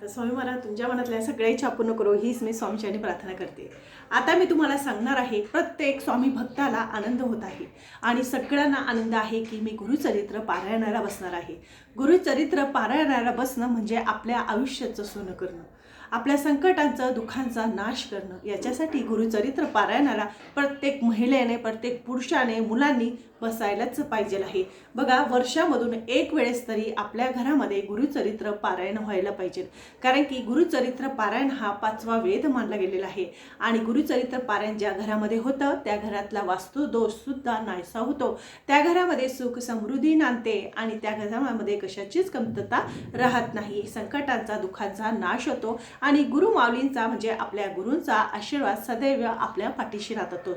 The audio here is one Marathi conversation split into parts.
तर स्वामी महाराज तुमच्या मनातल्या सगळ्याच्या पूर्ण करो हीच मी स्वामीच्याने प्रार्थना करते. आता मी तुम्हाला सांगणार आहे प्रत्येक स्वामी भक्ताला आनंद होत आहे आणि सगळ्यांना आनंद आहे की मी गुरुचरित्र पारायणाला बसणार आहे. गुरुचरित्र पारायणाला बसणं म्हणजे आपल्या आयुष्याचं सोनं करणं आपल्या संकटांचा दुःखांचा नाश करणं. याच्यासाठी गुरुचरित्र पारायणाला प्रत्येक महिलेने प्रत्येक पुरुषाने मुलांनी बसायलाच पाहिजे आहे. बघा वर्षामधून एक वेळेस तरी आपल्या घरामध्ये गुरुचरित्र पारायण व्हायला पाहिजे. कारण की गुरुचरित्र पारायण हा पाचवा वेद मानला गेलेला आहे. आणि गुरुचरित्र पारायण ज्या घरामध्ये होतं त्या घरातला वास्तुदोष सुद्धा नाहीसा होतो. त्या घरामध्ये सुख समृद्धी नांदते आणि त्या घरामध्ये कशाचीच कमतरता राहत नाही. संकटांचा दुःखांचा नाश होतो आणि गुरु माऊलींचा म्हणजे आपल्या गुरूंचा आशीर्वाद सदैव आपल्या पाठीशी राहत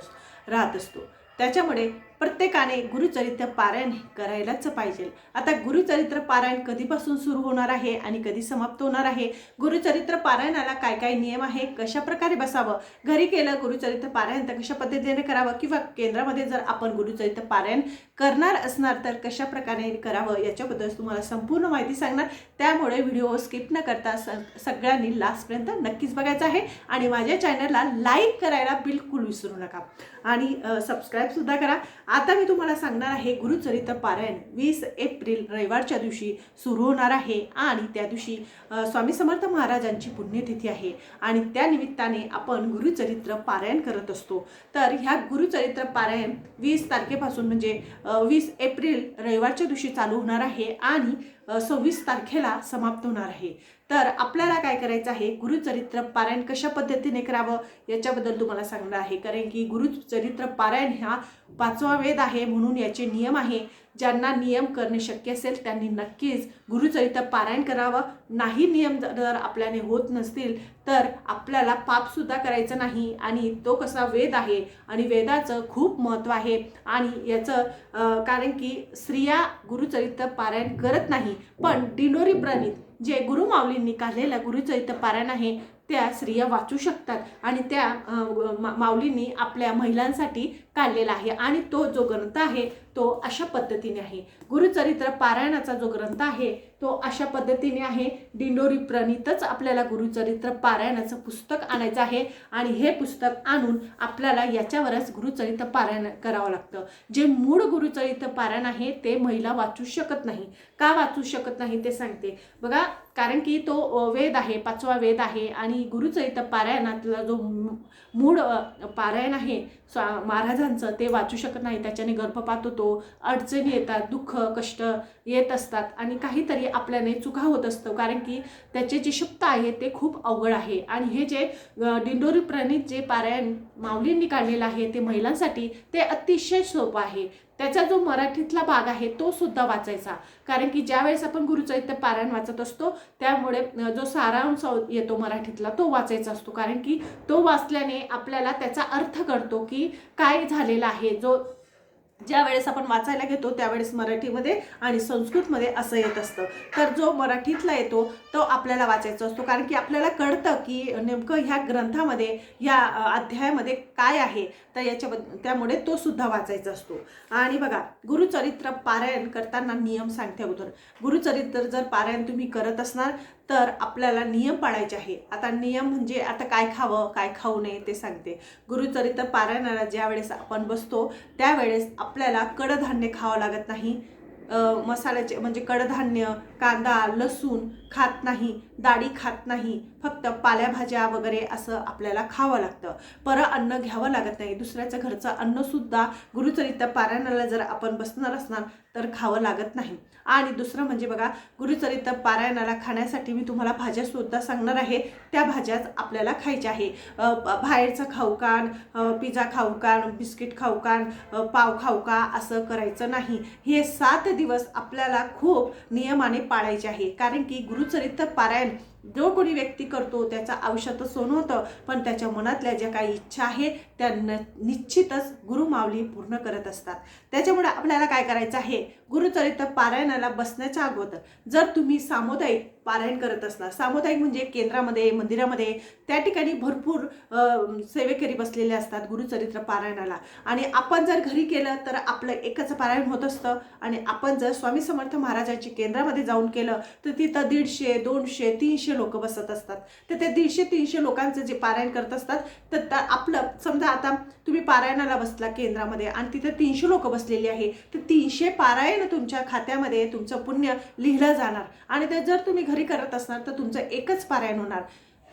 राहत असतो. त्याच्यामुळे प्रत्येकाने गुरुचरित्र पारायण करायलाच पाहिजे. आता गुरुचरित्र पारायण कधीपासून सुरू होणार आहे आणि कधी समाप्त होणार आहे? गुरुचरित्र पारायणाला काय काय नियम आहे? कशा प्रकारे बसावं? घरी केलं गुरुचरित्र पारायण तर कशा पद्धतीने करावं? किंवा केंद्रामध्ये जर आपण गुरुचरित्र पारायण करणार असणार तर कशा प्रकारे करावं? याच्याबद्दल तुम्हाला संपूर्ण माहिती सांगणार. त्यामुळे व्हिडिओ स्किप न करता स सगळ्यांनी लास्टपर्यंत नक्कीच बघायचं आहे. आणि माझ्या चॅनलला लाईक करायला बिलकुल विसरू नका. आणि सबस्क्राईबसुद्धा करा. आता मी तुम्हाला सांगणार आहे गुरुचरित्र पारायण वीस एप्रिल रविवारच्या दिवशी सुरू होणार आहे आणि त्या दिवशी स्वामी समर्थ महाराजांची पुण्यतिथी आहे आणि त्या निमित्ताने आपण गुरुचरित्र पारायण करत असतो. तर ह्या गुरुचरित्र पारायण वीस तारखेपासून म्हणजे वीस एप्रिल रविवारच्या दिवशी चालू होणार आहे आणि सव्वीस तारखेला समाप्त होणार आहे. तर आपल्याला काय करायचं आहे? गुरुचरित्र पारायण कशा पद्धतीने करावं? याच्याबद्दल तुम्हाला सांगणार आहे. कारण की गुरुचरित्र पारायण हा पाचवा वेद आहे म्हणून याचे नियम आहे. ज्यांना नियम करणे शक्य असेल त्यांनी नक्कीच गुरुचरित्र पारायण करावं. नाही नियम जर आपल्याने होत नसतील तर आपल्याला पापसुद्धा करायचं नाही. आणि तो कसा वेद आहे? आणि वेदाचं खूप महत्त्व आहे. आणि याचं कारण की स्त्रिया गुरुचरित्र पारायण करत नाही. पण डिनोरी प्रणित जे गुरुमाऊलींनी काढलेलं गुरुचरित्र पारायण आहे त्या स्त्रिया वाचू शकतात. आणि त्या मा- माऊलींनी आपल्या महिलांसाठी काढलेला आहे आणि तो जो ग्रंथ आहे तो अशा पद्धतीने आहे. गुरुचरित्र पारायणाचा जो ग्रंथ आहे तो अशा पद्धतीने आहे. दिंडोरी प्रणितच आपल्याला गुरुचरित्र पारायणाचं पुस्तक आणायचं आहे आणि हे पुस्तक आणून आपल्याला याच्यावरच गुरुचरित्र पारायण करावं लागतं. जे मूळ गुरुचरित्र पारायण आहे ते महिला वाचू शकत नाही. का वाचू शकत नाही ते सांगते. बघा कारण की तो वेद आहे पाचवा वेद आहे आणि गुरुचरित्र पारायणातला जो मूळ पारायण आहे स्वा महाराजांचं ते वाचू शकत नाही त्याच्याने गर्भपात होतो अडचणी येतात दुःख कष्ट येत असतात आणि काहीतरी आपल्याने चुका होत असतं. कारण की त्याचे जे शब्द आहे ते खूप अवघड आहे. आणि हे जे दिंडोरी प्रणित जे पारायण माऊलींनी काढलेलं आहे ते महिलांसाठी ते अतिशय सोपं आहे. त्याचा जो मराठीतला भाग आहे तो सुद्धा वाचायचा. कारण की ज्यावेळेस आपण गुरुचरित्र पारायण वाचत असतो त्यामुळे जो सारांश येतो मराठीतला तो वाचायचा असतो. कारण की तो वाचल्याने आपल्याला त्याचा अर्थ कळतो की काय झालेला आहे जो ज्या वेळेस आपण वाचायला घेतो त्यावेळेस मराठीमध्ये आणि संस्कृतमध्ये असं येत असतं. तर जो मराठीतला येतो तो आपल्याला वाचायचा असतो. कारण की आपल्याला कळतं की नेमकं ह्या ग्रंथामध्ये ह्या अध्यायामध्ये काय आहे? तर याच्या त्यामुळे तो सुद्धा वाचायचा असतो. आणि बघा गुरुचरित्र पारायण करताना नियम सांगते अगोदर. गुरुचरित्र जर पारायण तुम्ही करत असणार तर आपल्याला नियम पाळायचे आहे. आता नियम म्हणजे आता काय खावं काय खाऊ नये ते सांगते. गुरुचरित्र पारायणाला ज्या वेळेस आपण बसतो त्यावेळेस आपल्याला कडधान्य खावं लागत नाही. मसाल्याचे म्हणजे कडधान्य कांदा लसूण खात नाही डाळी खात नाही. फक्त पाल्याभाज्या वगैरे असं आपल्याला खावं लागतं. पर अन्न घ्यावं लागत नाही. दुसऱ्याचं घरचं अन्नसुद्धा गुरुचरित्र पारायणाला जर आपण बसणार असणार तर खावं लागत नाही. आणि दुसरं म्हणजे बघा गुरुचरित्र पारायणाला खाण्यासाठी मी तुम्हाला भाज्यासुद्धा सांगणार आहे. त्या भाज्याच आपल्याला खायच्या आहे. बाहेरचं खाऊ कान पिझ्झा खाऊ कान बिस्किट खाऊ कान पाव खाऊ का असं करायचं नाही. हे सात दिवस आपल्याला खूप नियमाने पाळायचे आहे. कारण की गुरुचरित्र पारायण जो कोणी व्यक्ती करतो त्याच्या आयुष्यात सोनं होतं पण त्याच्या मनातल्या ज्या काही इच्छा आहे त्या न निश्चितच गुरुमावली पूर्ण करत असतात. त्याच्यामुळे आपल्याला काय करायचं आहे? गुरुचरित्र पारायणाला बसण्याच्या अगोदर जर तुम्ही सामुदायिक पारायण करत असणार सामुदायिक म्हणजे केंद्रामध्ये मंदिरामध्ये त्या ठिकाणी भरपूर सेवेकरी बसलेले असतात गुरुचरित्र पारायणाला. आणि आपण जर घरी केलं तर आपलं एकच पारायण होत असतं. आणि आपण जर स्वामी समर्थ महाराजांची केंद्रामध्ये जाऊन केलं तर तिथं दीडशे दोनशे तीनशे लोक बसत असतात. तर ते दीडशे तीनशे लोकांचं जे पारायण करत असतात तर आपलं समजा आता तुम्ही पारायणाला बसला केंद्रामध्ये आणि तिथं तीनशे लोक बसलेली आहे तर तीनशे पारायण पारायण तुमच्या खात्यामध्ये तुमचं पुण्य लिहिलं जाणार. आणि ते जर तुम्ही घरी करत असणार तर तुमचं एकच पारायण होणार.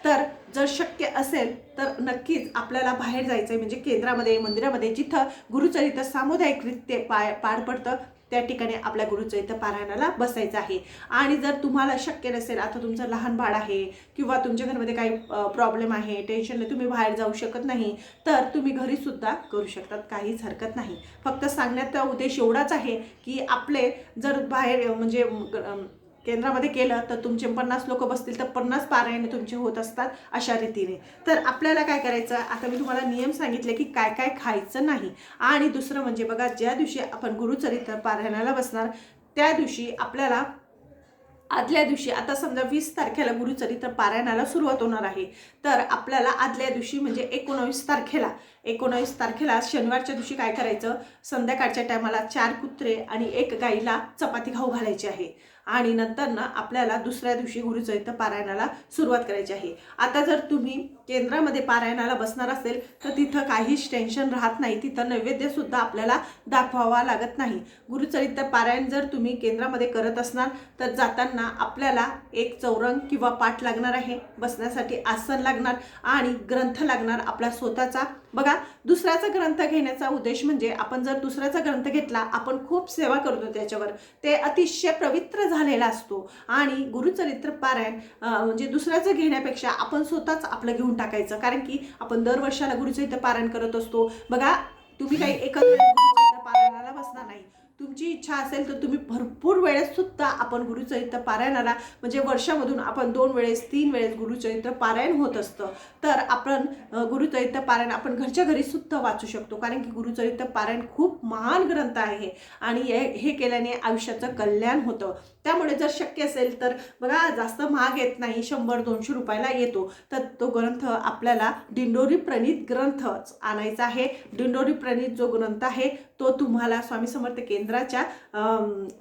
तर जर शक्य असेल तर नक्कीच आपल्याला बाहेर जायचं आहे म्हणजे केंद्रामध्ये मंदिरामध्ये जिथं गुरुचरित्र सामुदायिकरित्य पाय पार पडतं त्या ठिकाणी आपल्या गुरुचं इथं पारायणाला बसायचं आहे. आणि जर तुम्हाला शक्य नसेल आता तुमचं लहान बाळ आहे किंवा तुमच्या घरामध्ये काही प्रॉब्लेम आहे टेन्शन नाही तुम्ही बाहेर जाऊ शकत नाही तर तुम्ही घरीसुद्धा करू शकतात काहीच हरकत नाही. फक्त सांगण्याचा उद्देश एवढाच आहे की आपले जर बाहेर म्हणजे केंद्रामध्ये केलं तर तुमचे पन्नास लोक बसतील तर पन्नास पारायणे तुमचे होत असतात अशा रीतीने. तर आपल्याला काय करायचं? आता मी तुम्हाला नियम सांगितले की काय काय खायचं नाही. आणि दुसरं म्हणजे बघा ज्या दिवशी आपण गुरुचरित्र पारायणाला बसणार त्या दिवशी आपल्याला आदल्या दिवशी आता समजा वीस तारखेला गुरुचरित्र पारायणाला सुरुवात होणार आहे तर आपल्याला आदल्या दिवशी म्हणजे एकोणावीस तारखेला एकोणावीस तारखेला शनिवारच्या दिवशी काय करायचं? संध्याकाळच्या टायमाला चार कुत्रे आणि एक गाईला चपाती खाऊ घालायची आहे. आणि नंतर ना आपल्याला दुसऱ्या दिवशी गुरुचरित्र पारायणाला सुरुवात करायची आहे. आता जर तुम्ही केंद्रामध्ये पारायणाला बसणार असेल तर तिथं काहीच टेन्शन राहत नाही. तिथं नैवेद्यसुद्धा आपल्याला दाखवावा लागत नाही. गुरुचरित्र पारायण जर तुम्ही केंद्रामध्ये करत असणार तर जाताना आपल्याला एक चौरंग किंवा पाठ लागणार आहे. बसण्यासाठी आसन लागणार आणि ग्रंथ लागणार आपला स्वतःचा. बघा दुसऱ्याचा ग्रंथ घेण्याचा उद्देश म्हणजे आपण जर दुसऱ्याचा ग्रंथ घेतला आपण खूप सेवा करतो त्याच्यावर. ते अतिशय पवित्र झालेला असतो. आणि गुरुचरित्र पारायण म्हणजे दुसऱ्याचं घेण्यापेक्षा आपण स्वतःच आपलं घेऊन टाकायचं. कारण की आपण दरवर्षाला इथं पारायण करत असतो. बघा तुम्ही काही एकत्र गुरुचरित्र पारायणाला बसणार नाही. तुमची इच्छा असेल तर तुम्ही भरपूर वेळेस सुद्धा आपण गुरुचरित्र पारायणाला म्हणजे वर्षामधून आपण दोन वेळेस तीन वेळेस गुरुचरित्र पारायण होत असतं. तर आपण गुरुचरित्र पारायण आपण घरच्या घरी सुद्धा वाचू शकतो. कारण की गुरुचरित्र पारायण खूप महान ग्रंथ आहे आणि हे केल्याने आयुष्याचं कल्याण होतं. त्यामुळे जर शक्य असेल तर बघा जास्त महाग येत नाही शंभर दोनशे रुपयाला येतो. तर तो ग्रंथ आपल्याला दिंडोरी प्रणित ग्रंथच आणायचा आहे. दिंडोरी प्रणित जो ग्रंथ आहे तो तुम्हाला स्वामी समर्थ केंद्राच्या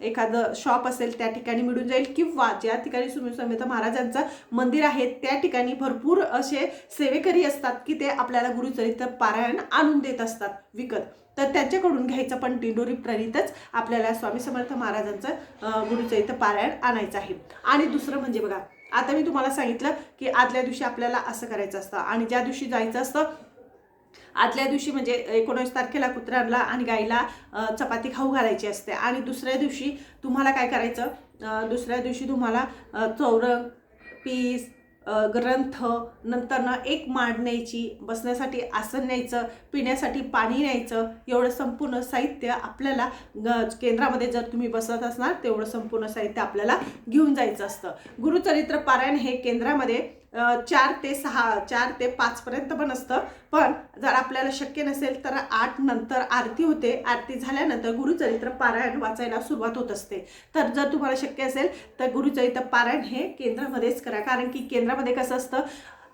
एखादं शॉप असेल त्या ठिकाणी मिळून जाईल. किंवा ज्या ठिकाणी स्वामी समर्थ महाराजांचं मंदिर आहे त्या ठिकाणी भरपूर असे सेवेकरी असतात की ते आपल्याला गुरुचरित्र पारायण आणून देत असतात विकत. तर त्यांच्याकडून घ्यायचं पण दिंडोरी प्रणितच आपल्याला स्वामी समर्थ महाराजांचं गुरुचं इथं पारायण आणायचं आहे. आणि दुसरं म्हणजे बघा आता मी तुम्हाला सांगितलं की आदल्या दिवशी आपल्याला असं करायचं असतं आणि ज्या दिवशी जायचं असतं आदल्या दिवशी म्हणजे एकोणीस तारखेला कुत्र्यांना आणि गाईला चपाती खाऊ घालायची असते. आणि दुसऱ्या दिवशी तुम्हाला काय करायचं दुसऱ्या दिवशी तुम्हाला चौरंग पीस ग्रंथ नंतर ना एक माड न्यायची बसण्यासाठी आसन न्यायचं पिण्यासाठी पाणी न्यायचं एवढं संपूर्ण साहित्य आपल्याला ग केंद्रामध्ये जर तुम्ही बसत असणार तेवढं संपूर्ण साहित्य आपल्याला घेऊन जायचं असतं. गुरुचरित्र पारायण हे केंद्रामध्ये चार ते सहा चार ते पाचपर्यंत पण असतं. पण जर आपल्याला शक्य नसेल तर आठ नंतर आरती होते. आरती झाल्यानंतर गुरुचरित्र पारायण वाचायला सुरुवात होत असते. तर जर तुम्हाला शक्य असेल तर गुरुचरित्र पारायण हे केंद्रामध्येच करा. कारण की केंद्रामध्ये कसं असतं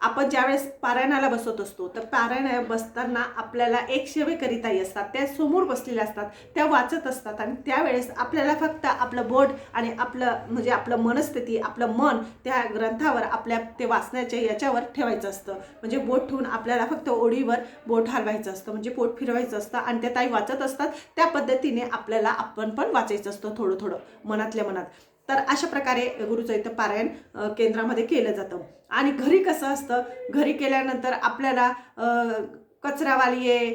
आपण ज्यावेळेस पारायणाला बसत असतो तर पारायण बसताना आपल्याला एक सेवेकरिताई असतात त्या समोर बसलेल्या असतात त्या वाचत असतात आणि त्यावेळेस आपल्याला फक्त आपलं बोट आणि आपलं म्हणजे आपलं मनस्थिती आपलं मन त्या ग्रंथावर आपल्या ते वाचण्याच्या याच्यावर ठेवायचं असतं. म्हणजे बोट ठेवून आपल्याला फक्त ओळीवर बोट हलवायचं असतं. म्हणजे पोट फिरवायचं असतं आणि त्या ताई वाचत असतात. त्या पद्धतीने आपल्याला आपण पण वाचायचं असतं थोडं थोडं मनातल्या मनात. तर अशा प्रकारे गुरुचरित्र पारायण केंद्रामध्ये केलं जातं. आणि घरी कसं असतं? घरी केल्यानंतर आपल्याला कचरावाली आहे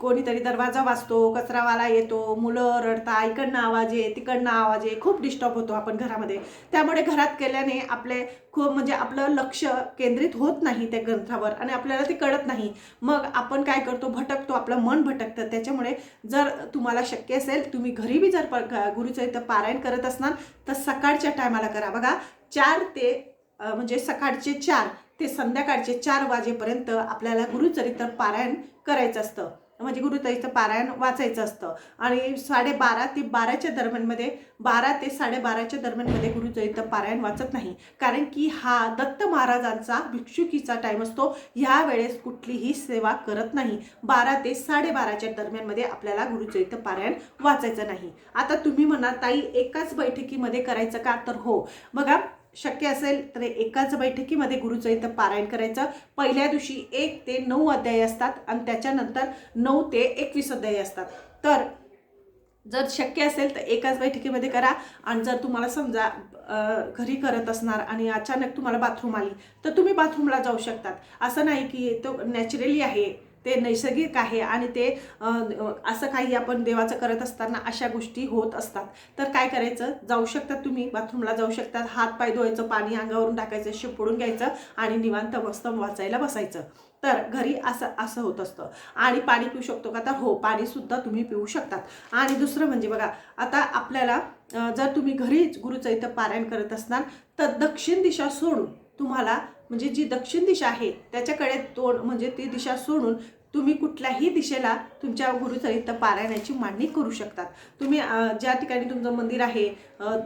कोणीतरी दरवाजा वाचतो कचरावाला येतो मुलं रडता इकडनं आवाज आहे तिकडनं आवाज आहे खूप डिस्टर्ब होतो आपण घरामध्ये. त्यामुळे घरात केल्याने आपले खूप म्हणजे आपलं लक्ष केंद्रित होत नाही त्या ग्रंथावर आणि आपल्याला ते कळत नाही. मग आपण काय करतो? भटकतो आपलं मन भटकतं. त्याच्यामुळे जर तुम्हाला शक्य असेल तुम्ही घरी बी जर प- ग- गुरुचरित्र पारायण करत असणार तर सकाळच्या टायमाला करा. बघा चार ते म्हणजे सकाळचे चार ते संध्याकाळचे चार वाजेपर्यंत आपल्याला गुरुचरित्र पारायण करायचं असतं. म्हणजे गुरुताईचं पारायण वाचायचं असतं. आणि साडेबारा ते बाराच्या दरम्यानमध्ये बारा ते साडेबाराच्या दरम्यानमध्ये गुरुचरित्र पारायण वाचत नाही. कारण की हा दत्त महाराजांचा भिक्षुकीचा टाईम असतो. ह्या वेळेस कुठलीही सेवा करत नाही. बारा ते साडेबाराच्या दरम्यानमध्ये आपल्याला गुरुचरित्र पारायण वाचायचं नाही. आता तुम्ही म्हणा ताई एकाच बैठकीमध्ये करायचं का? तर हो. बघा शक्य असेल तर एकाच बैठकीमध्ये गुरुचरित्र पारायण करायचं. पहिल्या दिवशी एक ते नऊ अध्याय असतात आणि त्याच्यानंतर नऊ ते एकवीस अध्याय असतात. तर जर शक्य असेल तर एकाच बैठकीमध्ये करा आणि जर तुम्हाला समजा घरी करत असणार आणि अचानक तुम्हाला बाथरूम आली तर तुम्ही बाथरूमला जाऊ शकतात. असं नाही की तो नॅचरली आहे. ते नैसर्गिक आहे आणि ते असं काही आपण देवाचं करत असताना अशा गोष्टी होत असतात. तर काय करायचं? जाऊ शकतात तुम्ही बाथरूमला जाऊ शकतात. हात पाय धुवायचं पाणी अंगावरून टाकायचं शिपडून घ्यायचं आणि निवांत मस्त वाचायला बसायचं. तर घरी असं असं होत असतं. आणि पाणी पिऊ शकतो का? तर हो पाणीसुद्धा तुम्ही पिऊ शकतात. आणि दुसरं म्हणजे बघा आता आपल्याला जर तुम्ही घरीच गुरुचैत्य पारायण करत असणार तर दक्षिण दिशा सोडून तुम्हाला म्हणजे जी दक्षिण दिशा आहे त्याच्याकडे तोंड म्हणजे ती दिशा सोडून तुम्ही कुठल्याही दिशेला तुमच्या गुरुचरित्र पारायणाची मांडणी करू शकतात. तुम्ही ज्या ठिकाणी तुमचं मंदिर आहे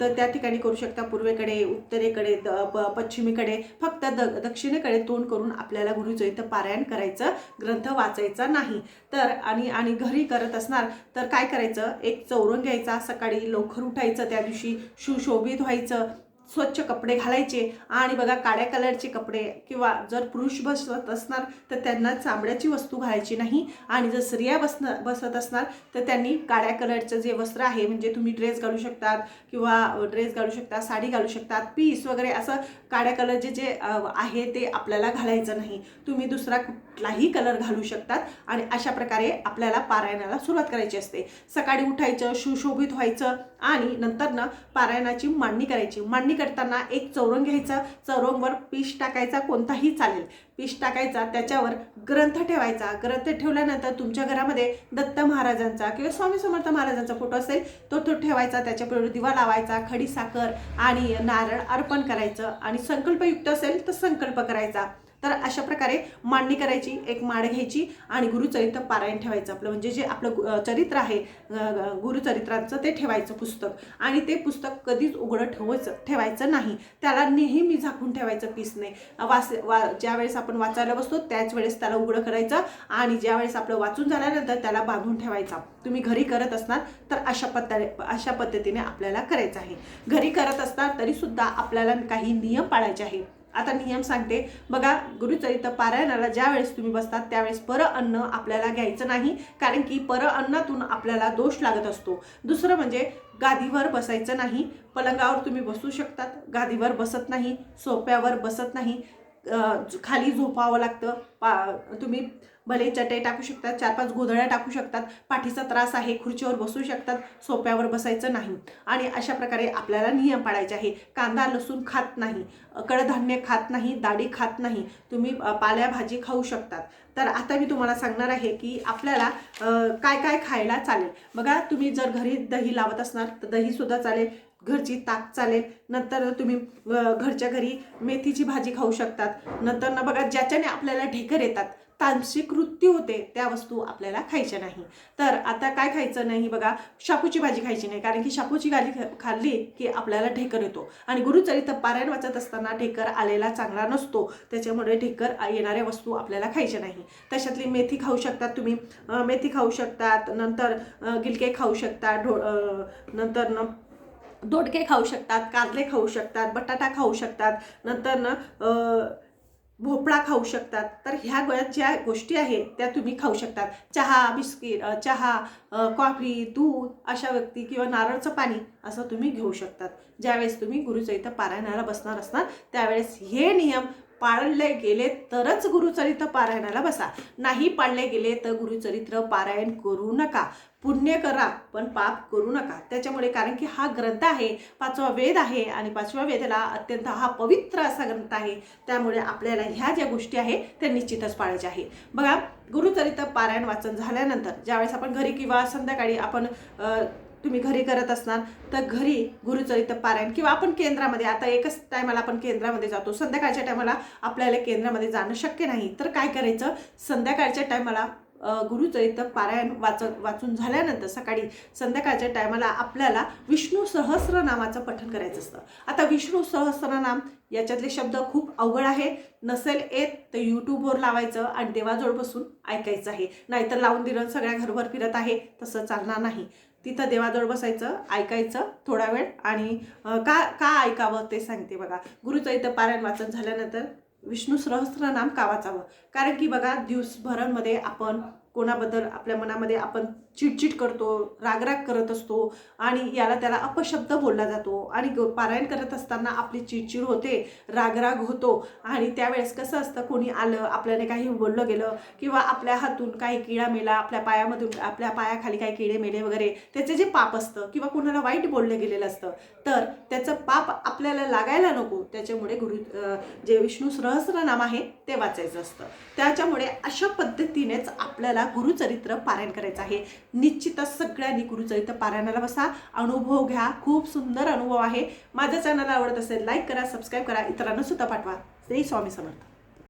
तर त्या ठिकाणी करू शकता. पूर्वेकडे उत्तरेकडे द- प- पश्चिमेकडे फक्त द दक्षिणेकडे तोंड करून आपल्याला गुरुचरित्र पारायण करायचं ग्रंथ वाचायचा नाही. तर आणि आणि घरी करत असणार तर काय करायचं? एक चौरंग घ्यायचा सकाळी लवकर उठायचं त्या दिवशी सुशोभित व्हायचं स्वच्छ कपडे घालायचे आणि बघा काळ्या कलरचे कपडे किंवा जर पुरुष बसत असणार तर त्यांना चामड्याची वस्तू घालायची नाही. आणि जर स्त्रिया बसन बसत असणार तर त्यांनी काळ्या कलरचं जे वस्त्र आहे म्हणजे तुम्ही ड्रेस घालू शकतात किंवा ड्रेस घालू शकतात साडी घालू शकतात पीस वगैरे असं काळ्या कलरचे जे आहे ते आपल्याला घालायचं नाही. तुम्ही दुसरा कुठलाही कलर घालू शकतात आणि अशा प्रकारे आपल्याला पारायणाला सुरुवात करायची असते. सकाळी उठायचं सुशोभित व्हायचं आणि नंतर ना पारायणाची मांडणी करायची. मांडणी करताना एक चौरंग घ्यायचा चौरंगवर पीस टाकायचा कोणताही चालेल. पीस टाकायचा त्याच्यावर ग्रंथ ठेवायचा. ग्रंथ ठेवल्यानंतर तुमच्या घरामध्ये दत्त महाराजांचा किंवा स्वामी समर्थ महाराजांचा फोटो असेल तो तो ठेवायचा त्याच्यापुढे दिवा लावायचा खडी साखर आणि नारळ अर्पण करायचं. आणि संकल्पयुक्त असेल तर संकल्प करायचा. तर अशा प्रकारे मांडणी करायची एक माड घ्यायची आणि गुरुचरित्र पारायण ठेवायचं. आपलं म्हणजे जे आपलं चरित्र आहे गुरुचरित्रांचं ते ठेवायचं पुस्तक. आणि ते पुस्तक कधीच उघडं ठेवायचं ठेवायचं नाही. त्याला नेहमी झाकून ठेवायचं पीसने वास वा ज्यावेळेस आपण वाचायला बसतो त्याच वेळेस त्याला उघडं करायचं आणि ज्यावेळेस आपलं वाचून झाल्यानंतर त्याला बांधून ठेवायचा. तुम्ही घरी करत असणार तर अशा पद्धतीने अशा पद्धतीने आपल्याला करायचं आहे. घरी करत असणार तरीसुद्धा आपल्याला काही नियम पाळायचे आहे आता नियम सांगते. बघा गुरुचरित्र पारायणाला ज्या वेळेस तुम्ही बसतात त्यावेळेस पर अन्न आपल्याला घ्यायचं नाही कारण की पर अन्नातून आपल्याला दोष लागत असतो. दुसरं म्हणजे गादीवर बसायचं नाही. पलंगावर तुम्ही बसू शकतात. गादीवर बसत नाही सोप्यावर बसत नाही. खाली झोपावं लागतं. पा तुम्ही भले चटई टाकू शकतात चार पाच गोधड्या टाकू शकतात पाठीचा त्रास आहे खुर्चीवर बसू शकतात सोप्यावर बसायचं नाही. आणि अशा प्रकारे आपल्याला नियम पाळायचे आहे. कांदा लसूण खात नाही कडधान्य खात नाही दाढी खात नाही तुम्ही पाल्याभाजी खाऊ शकतात. तर आता मी तुम्हाला सांगणार आहे की आपल्याला काय काय खायला चालेल. बघा तुम्ही जर घरी दही लावत असणार तर दहीसुद्धा चालेल घरची ताक चालेल नंतर तुम्ही घरच्या घरी मेथीची भाजी खाऊ शकतात नंतर ना बघा ज्याच्याने आपल्याला ढेकर येतात तांत्रिक वृत्ती होते त्या वस्तू आपल्याला खायच्या नाही. तर आता काय खायचं नाही बघा? शापूची भाजी खायची नाही कारण की शापूची गाली ख- खाल्ली की आपल्याला ढेकर येतो. आणि गुरुचरित्र पारायण वाचत असताना ढेकर आलेला चांगला नसतो. त्याच्यामुळे ढेकर येणाऱ्या वस्तू आपल्याला खायच्या नाही. तशातली मेथी खाऊ शकतात तुम्ही. मेथी खाऊ शकतात नंतर गिलके खाऊ शकता ढो नंतर न दोडके खाऊ शकतात कारले खाऊ शकतात बटाटा खाऊ शकतात नंतर ना भोपळा खाऊ शकतात. तर ह्या गोळ्यात ज्या गोष्टी आहेत त्या तुम्ही खाऊ शकतात. चहा बिस्किट चहा कॉफी दूध अशा व्यक्ती किंवा नारळचं पाणी असं तुम्ही घेऊ शकतात. ज्यावेळेस तुम्ही गुरुचरित्र पारायणाला बसणार असणार त्यावेळेस हे नियम पाळले गेले तरच गुरुचरित्र पारायणाला बसा. नाही पाळले गेले तर गुरुचरित्र पारायण करू नका. पुण्य करा पण पाप करू नका. त्याच्यामुळे कारण की हा ग्रंथ आहे पाचवा वेद आहे आणि पाचव्या वेदाला अत्यंत हा पवित्र असा ग्रंथ आहे. त्यामुळे आपल्याला ह्या ज्या गोष्टी आहेत त्या निश्चितच पाळायच्या आहे बघा गुरुचरित्र पारायण वाचन झाल्यानंतर ज्यावेळेस आपण घरी किंवा संध्याकाळी आपण तुम्ही घरी करत असणार तर घरी गुरुचरित्र पारायण किंवा आपण केंद्रामध्ये आता एकच टायमाला आपण केंद्रामध्ये जातो. संध्याकाळच्या टायमाला आपल्याला केंद्रामध्ये जाणं शक्य नाही. तर काय करायचं? संध्याकाळच्या टायमाला गुरुचरित गुरुचरित्र पारायण वाच वाचून झाल्यानंतर सकाळी संध्याकाळच्या टायमाला आपल्याला विष्णू सहस्रनामाचं पठण करायचं असतं. आता विष्णू सहस्रनाम याच्यातले शब्द खूप अवघड आहे. नसेल येत तर यूट्यूबवर लावायचं आणि देवाजवळ बसून ऐकायचं आहे. नाहीतर लावून दिलं सगळ्या घरभर फिरत आहे तसं चालणार नाही. तिथं देवाजवळ बसायचं ऐकायचं थोडा वेळ. आणि का का ऐकावं ते सांगते बघा. गुरुचरित्र पारायण वाचन झाल्यानंतर विष्णू सहस्त्रनाम का वाचावं? कारण की बघा दिवसभरांमध्ये आपण कोणाबद्दल आपल्या मनामध्ये आपण चिडचिड करतो रागराग करत असतो आणि याला त्याला अपशब्द बोलला जातो आणि ग- पारायण करत असताना आपली चिडचिड होते रागराग होतो आणि त्यावेळेस कसं असतं कोणी आलं आपल्याला काही बोललं गेलं किंवा आपल्या हातून काही किडा मेला आपल्या पायामधून आपल्या पायाखाली काही किडे मेले वगैरे त्याचे जे पाप असतं किंवा कोणाला वाईट बोललं गेलेलं असतं तर त्याचं पाप आपल्याला लागायला नको. त्याच्यामुळे गुरु जे विष्णू सहस्रनाम आहे ते वाचायचं असतं. त्याच्यामुळे अशा पद्धतीनेच आपल्याला गुरुचरित्र पारायण करायचं आहे. निश्चितच सगळ्यांनी गुरुचरित्र पारायणाला बसा. अनुभव घ्या. खूप सुंदर अनुभव आहे. माझ्या चॅनल आवडत असेल लाईक करा सबस्क्राईब करा. इतरांना सुद्धा पाठवा. ते स्वामी समर्थ.